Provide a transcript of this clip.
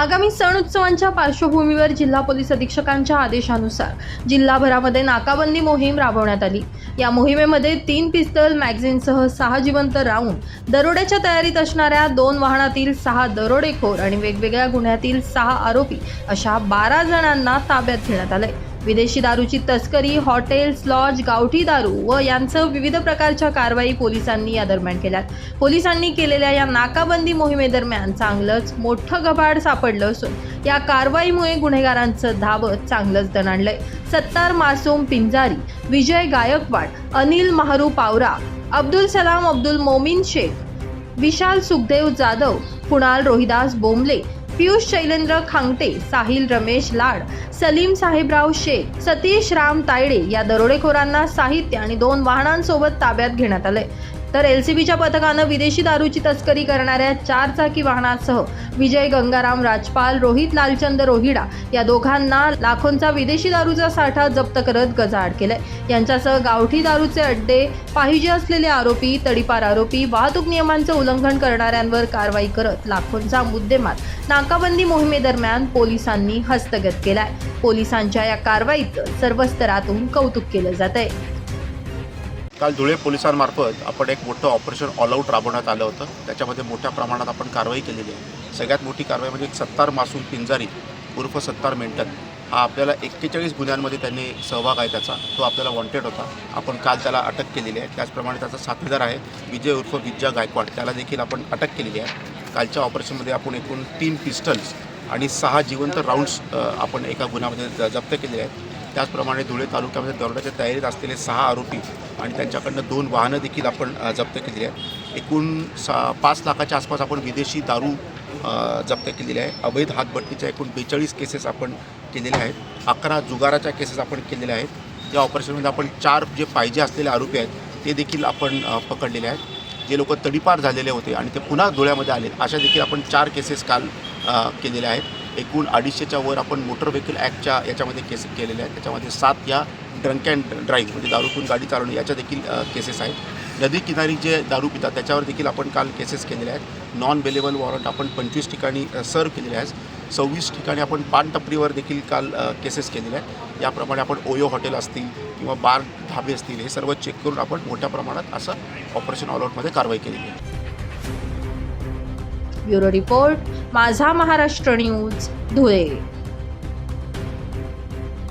आगामी सण उत्सवांच्या पार्श्वभूमीवर जिल्हा पोलीस अधीक्षकांच्या आदेशानुसार जिल्हाभरामध्ये नाकाबंदी मोहीम राबवण्यात आली. या मोहिमेमध्ये तीन पिस्तल मॅगझिनसह सहा जिवंत राऊंड दरोड्याच्या तयारीत असणाऱ्या दोन वाहनातील सहा दरोडेखोर आणि वेगवेगळ्या गुन्ह्यातील सहा आरोपी अशा बारा जणांना ताब्यात घेण्यात आलंय. विदेशी दारूची तस्करी हॉटेल्स लॉज गावठी दारू व यांसह विविध प्रकारच्या कारवाई पोलिसांनी या दरम्यान केल्यात. पोलिसांनी केलेल्या या नाकाबंदी मोहिमेदरम्यान चांगलंच मोठं गबाड सापडलं असून या कारवाईमुळे गुन्हेगारांचं धावत चांगलंच दणाणलंय. सत्तार मासूम पिंजारी विजय गायकवाड अनिल महारू पावरा अब्दुल सलाम अब्दुल मोमीन शेख विशाल सुखदेव जाधव कुणाल रोहिदास बोमले पियुष शैलेंद्र खांगटे साहिल रमेश लाड सलीम साहेबराव शेख सतीश राम तायडे या दरोडेखोरांना साहित्य आणि दोन वाहनांसोबत ताब्यात घेण्यात आले तर एलसीबीच्या पथकानं विदेशी दारूची तस्करी करणाऱ्या चार चाकी वाहनासह विजय गंगाराम राजपाल रोहित लालचंद रोहिडा या दोघांना लाखोंचा विदेशी दारूचा साठा जप्त करत गजाआड केलाय. यांच्यासह गावठी दारूचे अड्डे पाहिजे असलेले आरोपी तडीपार आरोपी वाहतूक नियमांचं उल्लंघन करणाऱ्यांवर कारवाई करत लाखोंचा मुद्देमाल. नाकाबंदी मोहिमेदरम्यान पोलिसांनी हस्तगत केलाय. पोलिसांच्या या कारवाईचं सर्व स्तरातून कौतुक केलं जात आहे काल धुळे पोलिसांमार्फत आपण एक मोठं ऑपरेशन ऑलआउट राबवण्यात आलं होतं. त्याच्यामध्ये मोठ्या प्रमाणात आपण कारवाई केलेली आहे. सगळ्यात मोठी कारवाई म्हणजे सत्तार मासूम पिंजारी उर्फ सत्तार मेंटन हा आपल्याला एक्केचाळीस गुन्ह्यांमध्ये त्यांनी सहभाग आहे त्याचा. तो आपल्याला वॉन्टेड होता. आपण काल त्याला अटक केलेली आहे. त्याचप्रमाणे त्याचा साथीदार आहे विजय उर्फ विद्या गायकवाड. त्याला देखील आपण अटक केलेली आहे. कालच्या ऑपरेशनमध्ये आपण एकूण तीन पिस्टल्स आणि सहा जिवंत राऊंड्स आपण एका गुन्ह्यामध्ये ज- जप्त केलेले आहेत. त्याचप्रमाणे धुळे तालुक्यामध्ये दरोड्याच्या तयारीत असलेले सहा आरोपी आणि त्यांच्याकडनं दोन वाहनं देखील आपण जप्त केलेली आहे एकूण सा पाच लाखाच्या आसपास आपण विदेशी दारू जप्त केलेली आहे. अवैध हातभट्टीच्या एकूण बेचाळीस केसेस आपण केलेल्या आहेत. अकरा जुगाराच्या केसेस आपण केलेल्या आहेत. या ऑपरेशनमध्ये आपण चार जे पाहिजे असलेले आरोपी आहेत ते देखील आपण पकडलेले आहेत. जे लोक तडीपार झालेले होते आणि ते पुन्हा धुळ्यामध्ये आले अशा देखील आपण चार केसेस काल केलेल्या आहेत. एकूण अडीचशेच्या वर आपण मोटर व्हेकल ॲक्टच्या याच्यामध्ये केस केलेल्या आहेत. त्याच्यामध्ये सात या ड्रंक अँड ड्राईव्ह म्हणजे दारू पिऊन गाडी चालवणे याच्या देखील केसेस आहेत. नदी किनारी जे दारू पितात त्याच्यावर देखील आपण काल केसेस केलेल्या आहेत. नॉन बेलेबल वॉरंट आपण पंचवीस ठिकाणी सर्व केलेले आहेत. सव्वीस ठिकाणी आपण पानटपरीवर देखील काल केसेस केलेल्या आहेत. याप्रमाणे आपण ओयो हॉटेल असतील किंवा बार धाबे असतील हे सर्व चेक करून आपण मोठ्या प्रमाणात असं ऑपरेशन ऑलआउटमध्ये कारवाई केलेली आहे. ब्युरो रिपोर्ट माझा महाराष्ट्र न्यूज धुळे.